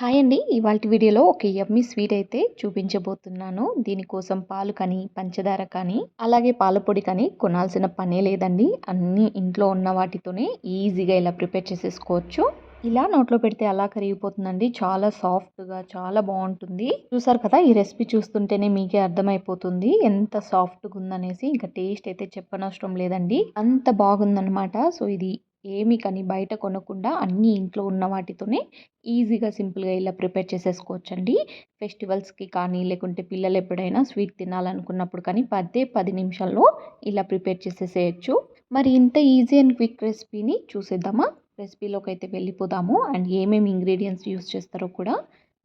Hi అండి. ఇవాళ వీడియోలో ఒక యమ్మీ స్వీట్ అయితే చూపించబోతున్నాను. దీనికోసం పాలు కానీ పంచదార కానీ అలాగే పాలపొడి కానీ కొనాల్సిన పనే లేదండి. అన్నీ ఇంట్లో ఉన్న వాటితోనే ఈజీగా ఇలా ప్రిపేర్ చేసేసుకోవచ్చు. ఇలా నోట్లో పెడితే అలా కరిగిపోతుందండి. చాలా సాఫ్ట్గా చాలా బాగుంటుంది. చూసారు కదా ఈ రెసిపీ చూస్తుంటేనే మీకే అర్థమైపోతుంది. ఎంత సాఫ్ట్గా ఉందనేసి ఇంకా టేస్ట్ అయితే చెప్పనవసరం లేదండి. అంత బాగుందనమాట సో ఇది ఏమి కానీ బయట కొనకుండా అన్నీ ఇంట్లో ఉన్న వాటితోనే ఈజీగా సింపుల్గా ఇలా ప్రిపేర్ చేసేసుకోవచ్చండి. ఫెస్టివల్స్కి కానీ లేకుంటే పిల్లలు ఎప్పుడైనా స్వీట్ తినాలనుకున్నప్పుడు కానీ పదే పది నిమిషాల్లో ఇలా ప్రిపేర్ చేసేసేయచ్చు. మరి ఇంత ఈజీ అండ్ క్విక్ రెసిపీని చూసేద్దామా? రెసిపీలోకి అయితే వెళ్ళిపోదాము. అండ్ ఏమేమి ఇంగ్రీడియంట్స్ యూస్ చేస్తారో కూడా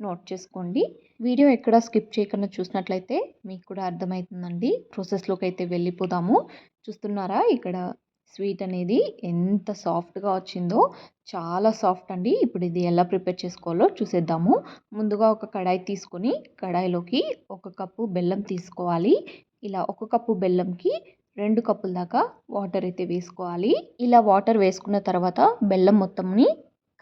నోట్ చేసుకోండి. వీడియో ఎక్కడ స్కిప్ చేయకుండా చూసినట్లయితే మీకు కూడా అర్థమవుతుందండి. ప్రాసెస్లోకి అయితే వెళ్ళిపోదాము. చూస్తున్నారా? ఇక్కడ స్వీట్ అనేది ఎంత సాఫ్ట్గా వచ్చిందో చాలా సాఫ్ట్ అండి. ఇప్పుడు ఇది ఎలా ప్రిపేర్ చేసుకోవాలో చూసేద్దాము. ముందుగా ఒక కడాయి తీసుకొని కడాయిలోకి ఒక కప్పు బెల్లం తీసుకోవాలి. ఇలా ఒక కప్పు బెల్లంకి రెండు కప్పుల దాకా వాటర్ అయితే వేసుకోవాలి. ఇలా వాటర్ వేసుకున్న తర్వాత బెల్లం మొత్తంని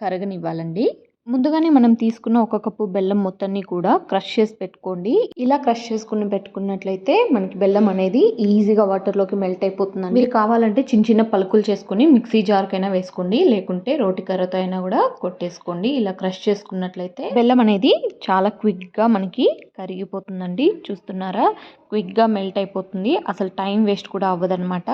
కరగనివ్వాలండి. ముందుగానే మనం తీసుకున్న ఒక కప్పు బెల్లం మొత్తాన్ని కూడా క్రష్ చేసి పెట్టుకోండి. ఇలా క్రష్ చేసుకుని పెట్టుకున్నట్లయితే మనకి బెల్లం అనేది ఈజీగా వాటర్లోకి మెల్ట్ అయిపోతుందండి. మీరు కావాలంటే చిన్న చిన్న పలుకులు చేసుకుని మిక్సీ జార్కైనా వేసుకోండి. లేకుంటే రోటి కర్రతో అయినా కూడా కొట్టేసుకోండి. ఇలా క్రష్ చేసుకున్నట్లయితే బెల్లం అనేది చాలా క్విక్గా మనకి కరిగిపోతుందండి. చూస్తున్నారా? క్విక్గా మెల్ట్ అయిపోతుంది. అసలు టైం వేస్ట్ కూడా అవ్వదనమాట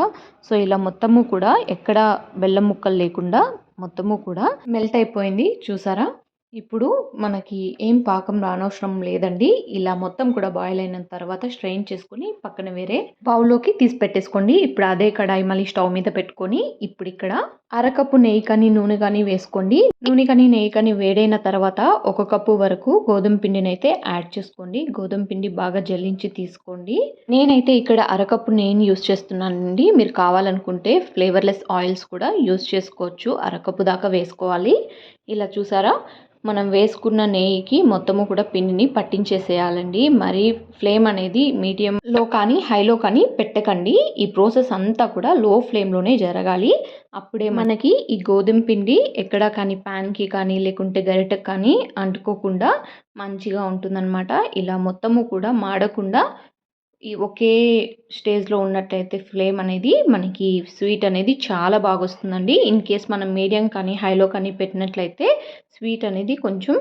సో ఇలా మొత్తము కూడా ఎక్కడ బెల్లం ముక్కలు లేకుండా మొత్తము కూడా మెల్ట్ అయిపోయింది. చూసారా? ఇప్పుడు మనకి ఏం పాకం రానవసరం లేదండి. ఇలా మొత్తం కూడా బాయిల్ అయిన తర్వాత స్ట్రెయిన్ చేసుకుని పక్కన వేరే బౌల్లోకి తీసి పెట్టేసుకోండి. ఇప్పుడు అదే కడాయి మళ్ళీ స్టవ్ మీద పెట్టుకొని ఇప్పుడు ఇక్కడ అరకప్పు నెయ్యి కానీ నూనె కానీ వేసుకోండి. నూనె కానీ నెయ్యి కానీ వేడైన తర్వాత ఒక కప్పు వరకు గోధుమ పిండిని అయితే యాడ్ చేసుకోండి. గోధుమ పిండి బాగా జల్లించి తీసుకోండి. నేనైతే ఇక్కడ అరకప్పు నెయ్యిని యూస్ చేస్తున్నానండి. మీరు కావాలనుకుంటే ఫ్లేవర్లెస్ ఆయిల్స్ కూడా యూస్ చేసుకోవచ్చు. అరకప్పు దాకా వేసుకోవాలి. ఇలా చూసారా? మనం వేసుకున్న నెయ్యికి మొత్తము కూడా పిండిని పట్టించేసేయాలండి. మరి ఫ్లేమ్ అనేది మీడియంలో కానీ హైలో కానీ పెట్టకండి. ఈ ప్రాసెస్ అంతా కూడా లో ఫ్లేమ్లోనే జరగాలి. అప్పుడే మనకి ఈ గోధుమ పిండి ఎక్కడ కానీ ప్యాన్కి కానీ లేకుంటే గరిటకు కానీ అంటుకోకుండా మంచిగా ఉంటుందన్నమాట. ఇలా మొత్తము కూడా మాడకుండా ఈ ఒకే స్టేజ్లో ఉన్నట్టయితే ఫ్లేమ్ అనేది మనకి స్వీట్ అనేది చాలా బాగా వస్తుందండి ఇన్ కేస్ మనం మీడియం కానీ హైలో కానీ పెట్టినట్లయితే స్వీట్ అనేది కొంచెం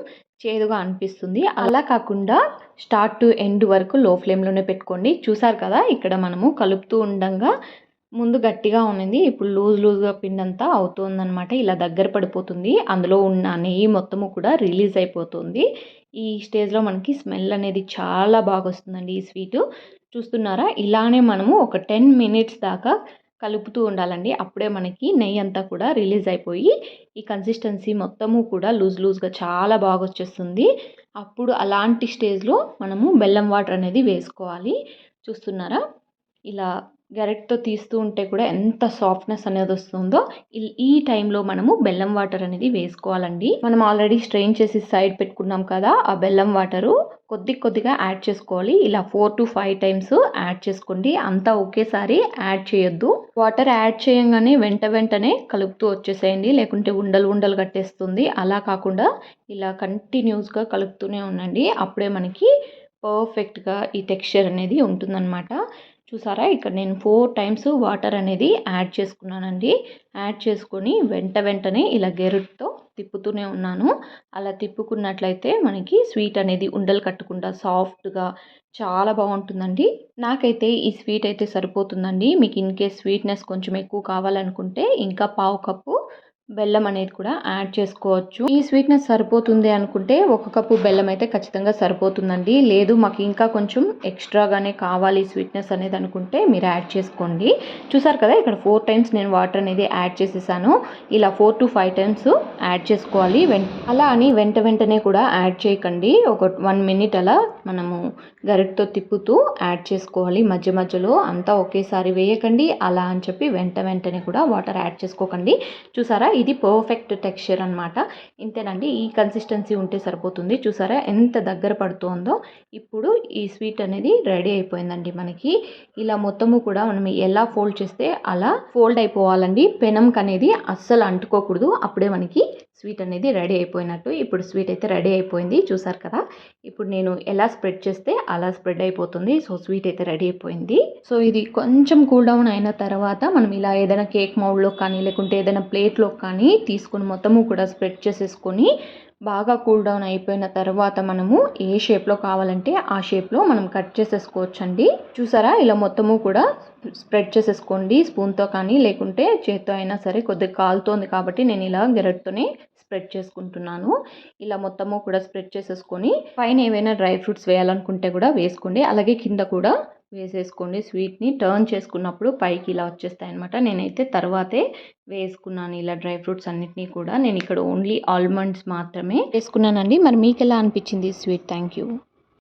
చేదుగా అనిపిస్తుంది. అలా కాకుండా స్టార్ట్ టు ఎండ్ వరకు లో ఫ్లేమ్లోనే పెట్టుకోండి. చూసారు కదా ఇక్కడ మనము కలుపుతూ ఉండగా ముందు గట్టిగా ఉన్నది. ఇప్పుడు లూజ్ లూజ్గా పిండి అంతా అవుతుందన్నమాట. ఇలా దగ్గర పడిపోతుంది. అందులో ఉన్న నెయ్యి మొత్తము కూడా రిలీజ్ అయిపోతుంది. ఈ స్టేజ్లో మనకి స్మెల్ అనేది చాలా బాగా వస్తుందండి ఈ స్వీటు. చూస్తున్నారా? ఇలానే మనము ఒక టెన్ మినిట్స్ దాకా కలుపుతూ ఉండాలండి. అప్పుడే మనకి నెయ్యి అంతా కూడా రిలీజ్ అయిపోయి ఈ కన్సిస్టెన్సీ మొత్తము కూడా లూజ్ లూజ్గా చాలా బాగా వచ్చేస్తుంది అప్పుడు అలాంటి స్టేజ్లో మనము బెల్లం వాటర్ అనేది వేసుకోవాలి. చూస్తున్నారా? ఇలా గరెట్తో తీస్తూ ఉంటే కూడా ఎంత సాఫ్ట్నెస్ అనేది వస్తుందో ఈ టైంలో మనము బెల్లం వాటర్ అనేది వేసుకోవాలండి. మనం ఆల్రెడీ స్ట్రెయిన్ చేసి సైడ్ పెట్టుకున్నాం కదా ఆ బెల్లం వాటరు కొద్ది కొద్దిగా యాడ్ చేసుకోవాలి. ఇలా four to five times add చేసుకోండి. అంతా ఒకేసారి యాడ్ చేయొద్దు. వాటర్ యాడ్ చేయంగానే వెంట వెంటనే కలుపుతూ వచ్చేసేయండి. లేకుంటే ఉండలు ఉండలు కట్టేస్తుంది. అలా కాకుండా ఇలా కంటిన్యూస్గా కలుపుతూనే ఉండండి. అప్పుడే మనకి పర్ఫెక్ట్గా ఈ టెక్స్చర్ అనేది ఉంటుందన్నమాట. చూసారా? ఇక్కడ నేను ఫోర్ టైమ్స్ వాటర్ అనేది యాడ్ చేసుకున్నానండి. యాడ్ చేసుకొని వెంట వెంటనే ఇలా గెరుట్తో తిప్పుతూనే ఉన్నాను. అలా తిప్పుకున్నట్లయితే మనకి స్వీట్ అనేది ఉండలు కట్టకుండా సాఫ్ట్గా చాలా బాగుంటుందండి. నాకైతే ఈ స్వీట్ అయితే సరిపోతుందండి. మీకు ఇన్ కేస్ స్వీట్నెస్ కొంచెం ఎక్కువ కావాలనుకుంటే ఇంకా పావు కప్పు బెల్లం అనేది కూడా యాడ్ చేసుకోవచ్చు. ఈ స్వీట్నెస్ సరిపోతుంది అనుకుంటే ఒక కప్పు బెల్లం అయితే ఖచ్చితంగా సరిపోతుందండి. లేదు మాకు ఇంకా కొంచెం ఎక్స్ట్రాగానే కావాలి స్వీట్నెస్ అనేది అనుకుంటే మీరు యాడ్ చేసుకోండి. చూసారు కదా ఇక్కడ ఫోర్ టైమ్స్ నేను వాటర్ అనేది యాడ్ చేసేసాను. ఇలా four to five times add చేసుకోవాలి. అలా అని వెంట వెంటనే కూడా యాడ్ చేయకండి. ఒక వన్ మినిట్ అలా మనము గరిటతో తిప్పుతూ యాడ్ చేసుకోవాలి. మధ్య మధ్యలో అంతా ఒకేసారి వేయకండి. అలా అని చెప్పి వెంట వెంటనే కూడా వాటర్ యాడ్ చేసుకోకండి. చూసారా ఇది పర్ఫెక్ట్ టెక్స్చర్ అనమాట ఇంతేనండి ఈ కన్సిస్టెన్సీ ఉంటే సరిపోతుంది. చూసారా ఎంత దగ్గర పడుతుందో? ఇప్పుడు ఈ స్వీట్ అనేది రెడీ అయిపోయిందండి మనకి. ఇలా మొత్తము కూడా మనం ఎలా ఫోల్డ్ చేస్తే అలా ఫోల్డ్ అయిపోవాలండి. పెనంకి అనేది అస్సలు అంటుకోకూడదు. అప్పుడే మనకి స్వీట్ అనేది రెడీ అయిపోయినట్టు. ఇప్పుడు స్వీట్ అయితే రెడీ అయిపోయింది చూసారు కదా? ఇప్పుడు నేను ఎలా స్ప్రెడ్ చేస్తే అలా స్ప్రెడ్ అయిపోతుంది. సో స్వీట్ అయితే రెడీ అయిపోయింది. సో ఇది కొంచెం కూల్ డౌన్ అయిన తర్వాత మనం ఇలా ఏదైనా కేక్ మౌల్డ్లో కానీ లేకుంటే ఏదైనా ప్లేట్లో కానీ తీసుకొని మొత్తము కూడా స్ప్రెడ్ చేసేసుకొని బాగా కూల్ డౌన్ అయిపోయిన తర్వాత మనము ఏ షేప్లో కావాలంటే ఆ షేప్లో మనం కట్ చేసేసుకోవచ్చండి. చూసారా? ఇలా మొత్తము కూడా స్ప్రెడ్ చేసేసుకోండి. స్పూన్తో కానీ లేకుంటే చేత్తో అయినా సరే కొద్దిగా కాలుతోంది కాబట్టి నేను ఇలా గెరట్తోనే స్ప్రెడ్ చేసుకుంటున్నాను. ఇలా మొత్తము కూడా స్ప్రెడ్ చేసేసుకొని పైన ఏవైనా డ్రై ఫ్రూట్స్ వేయాలనుకుంటే కూడా వేసుకోండి. అలాగే కింద కూడా వేసేసుకోండి స్వీట్ని టర్న్ చేసుకున్నప్పుడు పైకి ఇలా వచ్చేస్తాయి అనమాట నేనైతే తర్వాతే వేసుకున్నాను ఇలా డ్రై ఫ్రూట్స్ అన్నిటినీ కూడా. నేను ఇక్కడ ఓన్లీ ఆల్మండ్స్ మాత్రమే వేసుకున్నానండి. మరి మీకు ఎలా అనిపించింది స్వీట్? Thank you